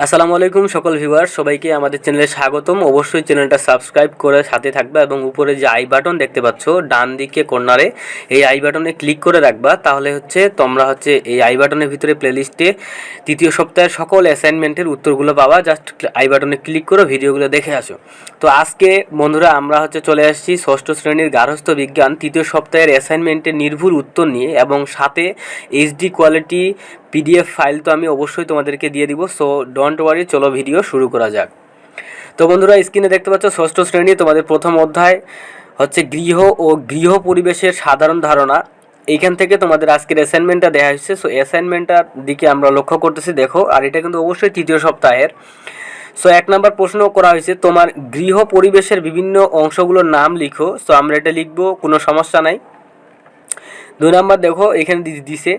আসসালামু আলাইকুম সকল ভিউয়ার সবাইকে আমাদের চ্যানেলে স্বাগতম। অবশ্যই চ্যানেলটা সাবস্ক্রাইব করে সাথে থাকবে এবং উপরে যে আই বাটন দেখতে পাচ্ছ, ডান দিকে কর্নারে এই আই বাটনে ক্লিক করে রাখবা। তাহলে হচ্ছে তোমরা হচ্ছে এই আই বাটনের ভিতরে প্লেলিস্টে তৃতীয় সপ্তাহের সকল অ্যাসাইনমেন্টের উত্তরগুলো পাবা। জাস্ট আই বাটনে ক্লিক করে ভিডিওগুলো দেখে আসো। তো আজকে বন্ধুরা আমরা হচ্ছে চলে আসছি ষষ্ঠ শ্রেণির গার্হস্থ্য বিজ্ঞান। তৃতীয় সপ্তাহের অ্যাসাইনমেন্টের নির্ভুল উত্তর নিয়ে এবং সাথে এইচডি কোয়ালিটি পিডিএফ ফাইল তো আমি অবশ্যই তোমাদেরকে দিয়ে দিব সো ডোন্ট ওয়ারি চলো ভিডিও শুরু করা যাক। তো বন্ধুরা স্ক্রিনে দেখতে পাচ্ছ, ষষ্ঠ শ্রেণি, তোমাদের প্রথম অধ্যায় হচ্ছে গৃহ ও গৃহ পরিবেশের সাধারণ ধারণা। এইখান থেকে তোমাদের আজকের অ্যাসাইনমেন্টটা দেওয়া হয়েছে সো অ্যাসাইনমেন্টটার দিকে আমরা লক্ষ্য করতেছি, দেখো, আর এটা কিন্তু অবশ্যই তৃতীয় সপ্তাহের। সো এক নাম্বার প্রশ্ন করা হয়েছে, তোমার গৃহ পরিবেশের বিভিন্ন অংশগুলোর নাম লিখো সো আমরা এটা লিখব, কোনো সমস্যা নাই। দুই নম্বর দেখো, এখানে দিছে,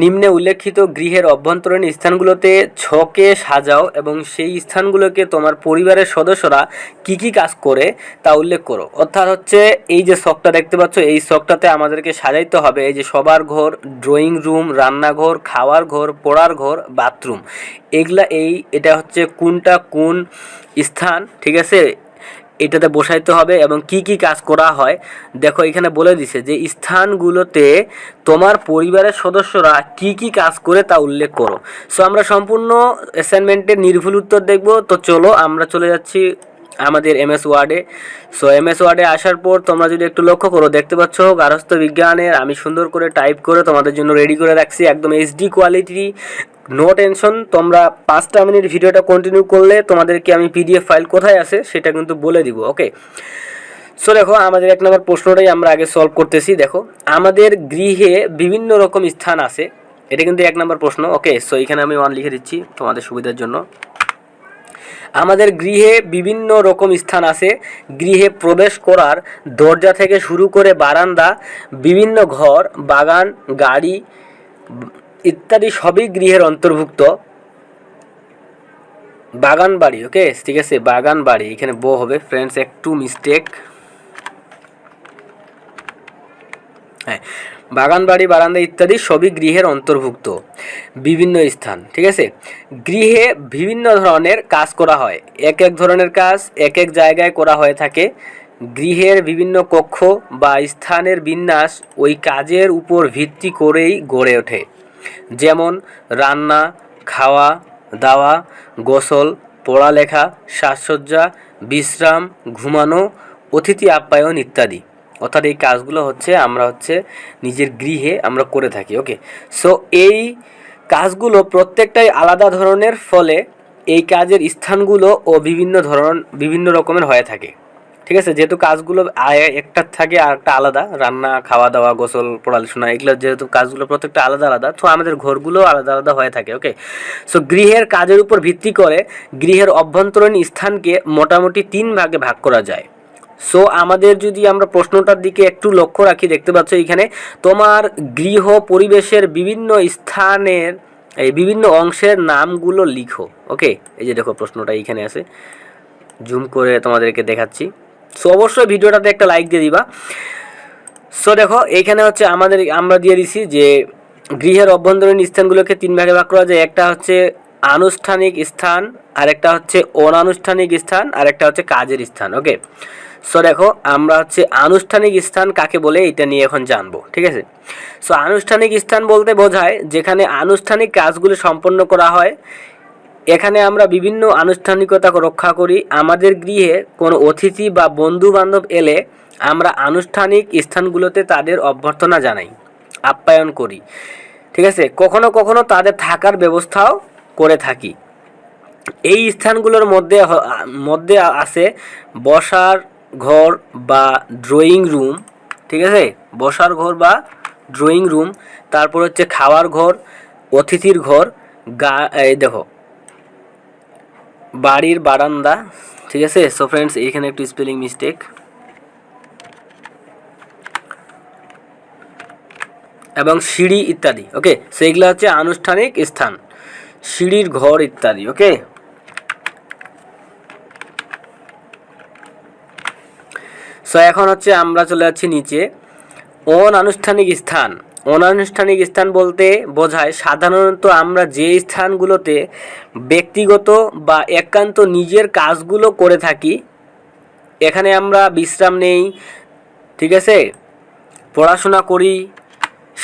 নিম্নে উল্লেখিত গৃহের অভ্যন্তরীণ স্থানগুলোতে ছকে সাজাও এবং সেই স্থানগুলোকে তোমার পরিবারের সদস্যরা কি কি কাজ করে তা উল্লেখ করো। অর্থাৎ হচ্ছে, এই যে শখটা দেখতে পাচ্ছ, এই শখটাতে আমাদেরকে সাজাইতে হবে, এই যে সবার ঘর, ড্রয়িং রুম, রান্নাঘর, খাওয়ার ঘর, পড়ার ঘর, বাথরুম। এগুলা এই, এটা হচ্ছে কোনটা কোন স্থান, ঠিক আছে? এটাতে বসাইতে হবে এবং কি কি কাজ করা হয়? দেখো, এখানে বলে দিছে যে, স্থানগুলোতে তোমার পরিবারের সদস্যরা কি কি কাজ করে তা উল্লেখ করো। সো আমরা সম্পূর্ণ অ্যাসাইনমেন্টের নির্ভুল উত্তর দেখব। তো চলো, আমরা চলে যাচ্ছি আমাদের এমএস ওয়ার্ডে সো এমএস ওয়ার্ডে আসার পর তোমরা যদি একটু লক্ষ্য করো, দেখতে পাচ্ছ গার্হস্থ্য বিজ্ঞানের, আমি সুন্দর করে টাইপ করে তোমাদের জন্য রেডি করে রাখছি, একদম এইচডি কোয়ালিটি নো টেনশন তোমরা পাঁচটা মিনিট ভিডিওটা কন্টিনিউ করলে তোমাদেরকে আমি পিডিএফ ফাইল কোথায় আছে সেটা কিন্তু বলে দিব ওকে সো দেখো, আমাদের এক নম্বর প্রশ্নটাই আমরা আগে সলভ করতেছি, দেখো। আমাদের গৃহে বিভিন্ন রকম স্থান আছে, এটা কিন্তু এক নম্বর প্রশ্ন ওকে সো এখানে আমি ওয়ান লিখে দিচ্ছি তোমাদের সুবিধার জন্য। আমাদের গৃহে বিভিন্ন রকম স্থান আছে। গৃহে প্রবেশ করার দরজা থেকে শুরু করে বারান্দা, বিভিন্ন ঘর, বাগান, গাড়ি ইত্যাদি সবই গৃহের অন্তর্ভুক্ত। বাগান বাড়ি ওকে ঠিক আছে? বাগান বাড়ি, এখানে বো হবে। ফ্রেন্ডস একটু মিস্টেক হ্যাঁ বাগান বাড়ি বারান্দা ইত্যাদি সবই গৃহের অন্তর্ভুক্ত। বিভিন্ন স্থান, ঠিক আছে? গৃহে বিভিন্ন ধরনের কাজ করা হয়। এক এক ধরনের কাজ এক এক জায়গায় করা হয়ে থাকে। গৃহের বিভিন্ন কক্ষ বা স্থানের বিন্যাস ওই কাজের উপর ভিত্তি করেই গড়ে ওঠে। যেমন রান্না, খাওয়া, দাওয়া, গোসল, পড়ালেখা, সাজসজ্জা, বিশ্রাম, ঘুমানো, অতিথি আপ্যায়ন ইত্যাদি। অর্থাৎ এই কাজগুলো হচ্ছে আমরা হচ্ছে নিজের গৃহে আমরা করে থাকি ওকে সো এই কাজগুলো প্রত্যেকটাই আলাদা ধরনের ফলে এই কাজের স্থানগুলো ও বিভিন্ন ধরন, বিভিন্ন রকমের হয়ে থাকে, ঠিক আছে? যেহেতু কাজগুলো একটা থাকে আর একটা আলাদা, রান্না খাওয়া দাওয়া গোসল পড়াশোনা এগুলো যেহেতু কাজগুলো প্রত্যেকটা আলাদা আলাদা, তো আমাদের ঘরগুলো আলাদা আলাদা হয়ে থাকে ওকে সো গৃহের কাজের উপর ভিত্তি করে গৃহের অভ্যন্তরীণ স্থানকে মোটামুটি তিন ভাগে ভাগ করা যায়। সো আমাদের যদি আমরা প্রশ্নটার দিকে একটু লক্ষ্য রাখি, দেখতে পাচ্ছ এখানে তোমার গৃহ পরিবেশের বিভিন্ন স্থানের, এই বিভিন্ন অংশের নামগুলো লিখো ওকে এই যে দেখো প্রশ্নটা এইখানে আছে। জুম করে তোমাদেরকে দেখাচ্ছি। সো অবশ্যই ভিডিওটাতে একটা লাইক দিয়ে দিবা। সো দেখো, এইখানে হচ্ছে আমাদের, আমরা দিয়ে দিছি যে গৃহের অভ্যন্তরীণ স্থানগুলোকে তিন ভাগে ভাগ করা যায়। একটা হচ্ছে আনুষ্ঠানিক স্থান, আরেকটা হচ্ছে অনানুষ্ঠানিক স্থান আর একটা হচ্ছে কাজের স্থান ওকে সো দেখো, আমরা হচ্ছে আনুষ্ঠানিক স্থান কাকে বলে এটা নিয়ে এখন জানব, ঠিক আছে? সো আনুষ্ঠানিক স্থান বলতে বোঝায় যেখানে আনুষ্ঠানিক কাজগুলো সম্পন্ন করা হয়, এখানে আমরা বিভিন্ন আনুষ্ঠানিকতা রক্ষা করি। আমাদের গৃহে কোনো অতিথি বা বন্ধু বান্ধব এলে আমরা আনুষ্ঠানিক স্থানগুলোতে তাদের অভ্যর্থনা জানাই, আপ্যায়ন করি, ঠিক আছে? কখনো কখনো তাদের থাকার ব্যবস্থাও করে থাকি। এই স্থানগুলোর মধ্যে মধ্যে আছে বসার ঘর বা ড্রয়িং রুম ঠিক আছে? বসার ঘর বা ড্রয়িং রুম তারপর হচ্ছে খাওয়ার ঘর, অতিথির ঘর, গা, এই দেখো, বাড়ির বারান্দা, ঠিক আছে? সো ফ্রেন্ডস এখানে একটু স্পেলিং মিস্টেক এবং সিঁড়ি ইত্যাদি ওকে সেইগুলো হচ্ছে আনুষ্ঠানিক স্থান। সিঁড়ির ঘর ইত্যাদি ওকে সো এখন হচ্ছে আমরা চলে যাচ্ছি নিচে। অনানুষ্ঠানিক স্থান। অনানুষ্ঠানিক স্থান বলতে বোঝায় সাধারণত আমরা যে স্থানগুলোতে ব্যক্তিগত বা একান্ত নিজের কাজগুলো করে থাকি, এখানে আমরা বিশ্রাম নেই, ঠিক আছে? পড়াশোনা করি,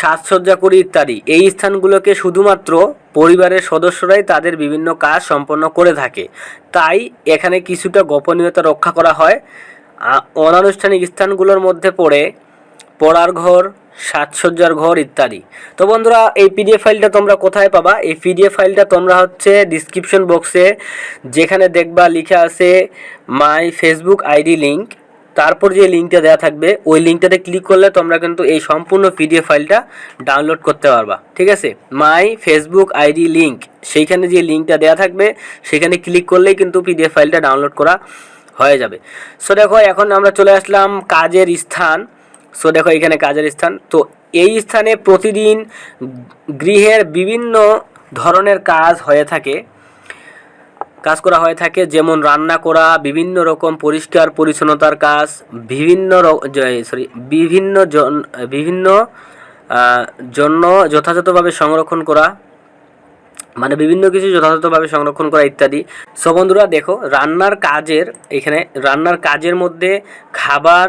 সাজসজ্জা করি ইত্যাদি। এই স্থানগুলোকে শুধুমাত্র পরিবারের সদস্যরাই তাদের বিভিন্ন কাজ সম্পন্ন করে থাকে। তাই এখানে কিছুটা গোপনীয়তা রক্ষা করা হয়। অনানুষ্ঠানিক স্থানগুলোর মধ্যে পড়ে পড়ার ঘর, সাজসজ্জার ঘর ইত্যাদি। তো বন্ধুরা, এই পিডিএফ ফাইলটা তোমরা কোথায় পাবা? এই পিডিএফ ফাইলটা তোমরা হচ্ছে ডিসক্রিপশন বক্সে যেখানে দেখবা লেখা আছে মাই ফেসবুক আইডি লিঙ্ক তারপর যে লিঙ্কটা দেওয়া থাকবে, ওই লিঙ্কটাতে ক্লিক করলে তোমরা কিন্তু এই সম্পূর্ণ পিডিএফ ফাইলটা ডাউনলোড করতে পারবা। ঠিক আছে? মাই ফেসবুক আইডি লিঙ্ক সেইখানে যে লিঙ্কটা দেওয়া থাকবে, সেখানে ক্লিক করলেই কিন্তু পিডিএফ ফাইলটা ডাউনলোড করা হয়ে যাবে। সো দেখো, এখন আমরা চলে আসলাম কাজের স্থান। সো দেখো, এখানে কাজের স্থান। তো এই স্থানে প্রতিদিন গৃহের বিভিন্ন ধরনের কাজ হয়ে থাকে। কাজ করা হয়ে থাকে, যেমন রান্না করা, বিভিন্ন রকম পরিষ্কার পরিচ্ছন্নতার কাজ, বিভিন্ন সরি বিভিন্ন জন বিভিন্ন জন্য যথাযথভাবে সংরক্ষণ করা মানে বিভিন্ন কিছু যথাযথভাবে সংরক্ষণ করা ইত্যাদি। সো বন্ধুরা দেখো, রান্নার কাজের, এখানে রান্নার কাজের মধ্যে খাবার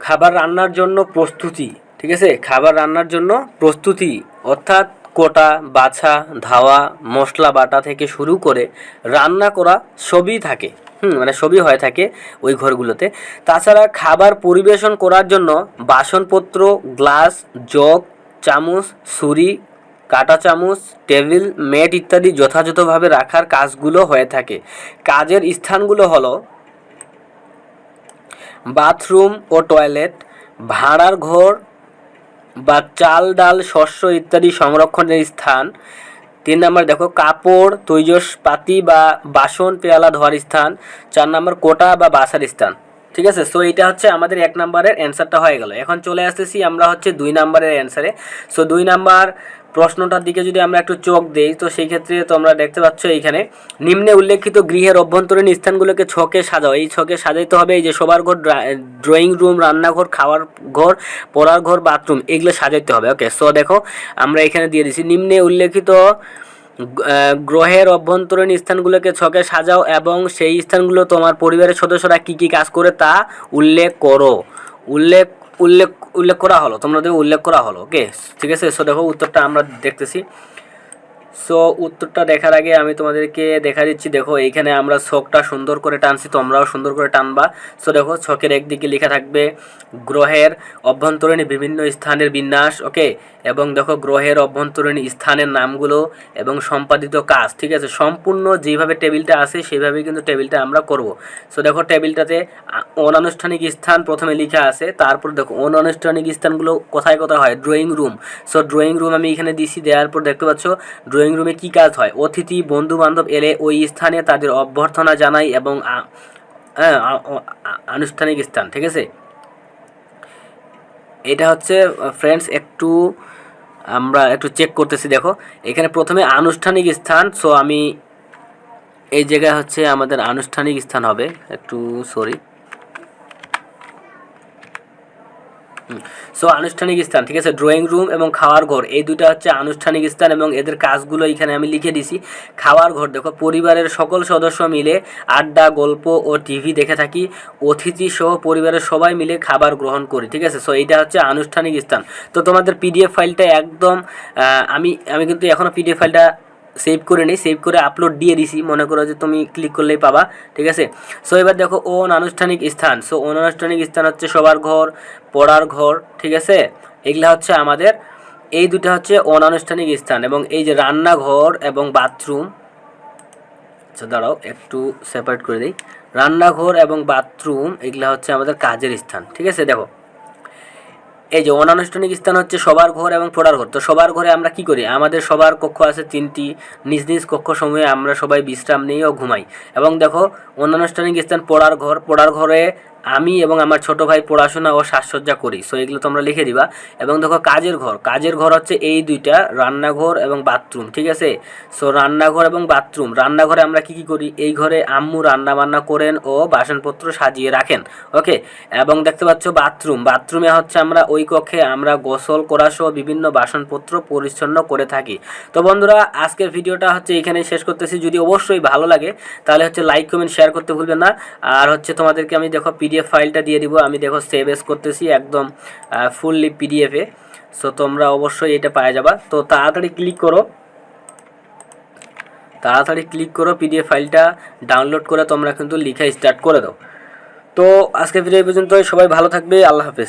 খাবার রান্নার জন্য প্রস্তুতি, ঠিক আছে? খাবার রান্নার জন্য প্রস্তুতি, অর্থাৎ কোটা, বাছা, ধাওয়া, মশলা, বাটা থেকে শুরু করে রান্না করা সবই থাকে। হুম মানে সবই হয়ে থাকে ওই ঘরগুলোতে। তাছাড়া খাবার পরিবেশন করার জন্য বাসনপত্র, গ্লাস, জগ, চামচ, ছুরি কাঁটা চামচ, টেবিল মেট ইত্যাদি যথাযথভাবে রাখার কাজগুলো হয়ে থাকে। কাজের স্থানগুলো হলো বাথরুম ও টয়লেট, ভাড়ার ঘর বা চাল, ডাল, শস্য ইত্যাদি সংরক্ষণের স্থান। তিন নম্বর দেখো, কাপড়, তৈজসপাতি বা বাসন, পেয়ালা, ধোয়ার স্থান। চার নম্বর, কোটা বা বাসার স্থান। ঠিক আছে? সো এটা হচ্ছে আমাদের এক নম্বরের অ্যান্সারটা হয়ে গেল। এখন চলে আসতেছি আমরা হচ্ছে দুই নম্বরের অ্যান্সারে সো দুই নাম্বার প্রশ্নটার দিকে যদি আমরা একটু চোখ দেই, তো সেই ক্ষেত্রে তোমরা দেখতে পাচ্ছ এইখানে, নিম্নে উল্লেখিত গৃহের অভ্যন্তরীণ স্থানগুলোকে ছকে সাজাও। এই ছকে সাজাইতে হবে এই যে শোবার ঘর ড্রয়িং রুম, রান্নাঘর, খাওয়ার ঘর, পড়ার ঘর, বাথরুম, এগুলো সাজাইতে হবে। ওকে, সো দেখো, আমরা এখানে দিয়ে দিছি। নিম্নে উল্লেখিত গ্রহের অভ্যন্তরীণ স্থানগুলোকে ছকে সাজাও এবং সেই স্থানগুলো তোমার পরিবারের সদস্যরা কি কি কাজ করে তা উল্লেখ করো। উল্লেখ উল্লেখ উল্লেখ করা হলো, তোমরা দেখো উল্লেখ করা হলো ওকে ঠিক আছে? সো দেখো, উত্তরটা আমরা দেখতেছি। সো উত্তরটা দেখার আগে আমি তোমাদেরকে দেখা দিচ্ছি, দেখো এইখানে আমরা ছকটা সুন্দর করে টানছি, তোমরাও সুন্দর করে টানবা। সো দেখো ছকের একদিকে লেখা থাকবে, গ্রহের অভ্যন্তরীণ বিভিন্ন স্থানের বিন্যাস ওকে এবং দেখো গ্রহের অভ্যন্তরীণ স্থানের নামগুলো এবং সম্পাদিত কাজ, ঠিক আছে? সম্পূর্ণ যেভাবে টেবিলটা আছে সেইভাবেই কিন্তু টেবিলটা আমরা করব। সো দেখো টেবিলটাতে অনানুষ্ঠানিক স্থান প্রথমে লেখা আছে, তারপর দেখো অনানুষ্ঠানিক স্থানগুলো কোথায় কোথায় হয়? Drawing room so drawing room আমি এখানে দিছি, দেওয়ার পর দেখতে পাচ্ছ ড্রয়িং রুমে কি কাজ হয়? অতিথি বন্ধু বান্ধব এলে ওই স্থানে তাদের অভ্যর্থনা জানাই এবং আনুষ্ঠানিক স্থান, ঠিক আছে? এটা হচ্ছে ফ্রেন্ডস একটু আমরা একটু চেক করতেছি, দেখো। এখানে প্রথমে আনুষ্ঠানিক স্থান সো আমি এই জায়গায় হচ্ছে আমাদের আনুষ্ঠানিক স্থান হবে। একটু সরি সো আনুষ্ঠানিক স্থান, ঠিক আছে? ড্রয়িং রুম এবং খাওয়ার ঘর, এই দুটো হচ্ছে আনুষ্ঠানিক স্থান এবং এদের কাজগুলো এখানে আমি লিখে দিছি। খাওয়ার ঘর, দেখো, পরিবারের সকল সদস্য মিলে আড্ডা, গল্প ও টিভি দেখে থাকি। অতিথি সহ পরিবারের সবাই মিলে খাবার গ্রহণ করি, ঠিক আছে? সো এটা হচ্ছে আনুষ্ঠানিক স্থান। তো তোমাদের পিডিএফ ফাইলটা একদম আমি আমি কিন্তু এখনও পিডিএফ ফাইলটা সেভ করে নিই সেভ করে আপলোড দিয়ে দিছি। মনে করো যে তুমি ক্লিক করলেই পাবা, ঠিক আছে? সো এবার দেখো অনানুষ্ঠানিক স্থান। সো অনানুষ্ঠানিক স্থান হচ্ছে সবার ঘর, পড়ার ঘর, ঠিক আছে? এগুলা হচ্ছে আমাদের, এই দুটো হচ্ছে অনানুষ্ঠানিক স্থান এবং এই যে রান্নাঘর এবং বাথরুম আচ্ছা দাঁড়াও, একটু সেপারেট করে দিই। রান্নাঘর এবং বাথরুম এগুলা হচ্ছে আমাদের কাজের স্থান, ঠিক আছে? দেখো এই যে অনানুষ্ঠানিক স্থান হচ্ছে সবার ঘর এবং পড়ার ঘর। তো সবার ঘরে আমরা কি করি? আমাদের সবার কক্ষ আছে তিনটি। নিজ নিজ কক্ষ সমূহে আমরা সবাই বিশ্রাম নিই ও ঘুমাই। এবং দেখো, অনানুষ্ঠানিক স্থান, পড়ার ঘর। পড়ার ঘরে আমি এবং আমার ছোট ভাই পড়াশোনা ও সাজসজ্জা করি। সো এগুলো তোমরা লিখে দিবা। এবং দেখো, কাজের ঘর। কাজের ঘর হচ্ছে এই দুইটা, রান্নাঘর এবং বাথরুম, ঠিক আছে? সো রান্নাঘর এবং বাথরুম। রান্নাঘরে আমরা কি কি করি? এই ঘরে আম্মু রান্না বান্না করেন ও বাসনপত্র সাজিয়ে রাখেন ওকে এবং দেখতে পাচ্ছ বাথরুম। বাথরুমে হচ্ছে আমরা ওই কক্ষে আমরা গোসল করা সহ বিভিন্ন বাসনপত্র পরিচ্ছন্ন করে থাকি। তো বন্ধুরা, আজকের ভিডিওটা হচ্ছে এখানেই শেষ করতেছি। যদি অবশ্যই ভালো লাগে, তাহলে হচ্ছে লাইক কমেন্ট শেয়ার করতে ভুলবেন না। আর হচ্ছে তোমাদেরকে আমি দেখো পিডিএফ ফাইলটা দিয়ে দিব। আমি দেখো সেভ এস করতেছি একদম ফুললি পিডিএফে সো তোমরা অবশ্যই এটা পাওয়া যাবা। তো তাড়াতাড়ি ক্লিক করো। তাড়াতাড়ি ক্লিক করো পিডিএফ ফাইলটা। ডাউনলোড করে তোমরা কিন্তু লিখা স্টার্ট করে দাও। তো আজকে ভিডিও পর্যন্ত সবাই ভালো থাকবে। আল্লাহ হাফেজ।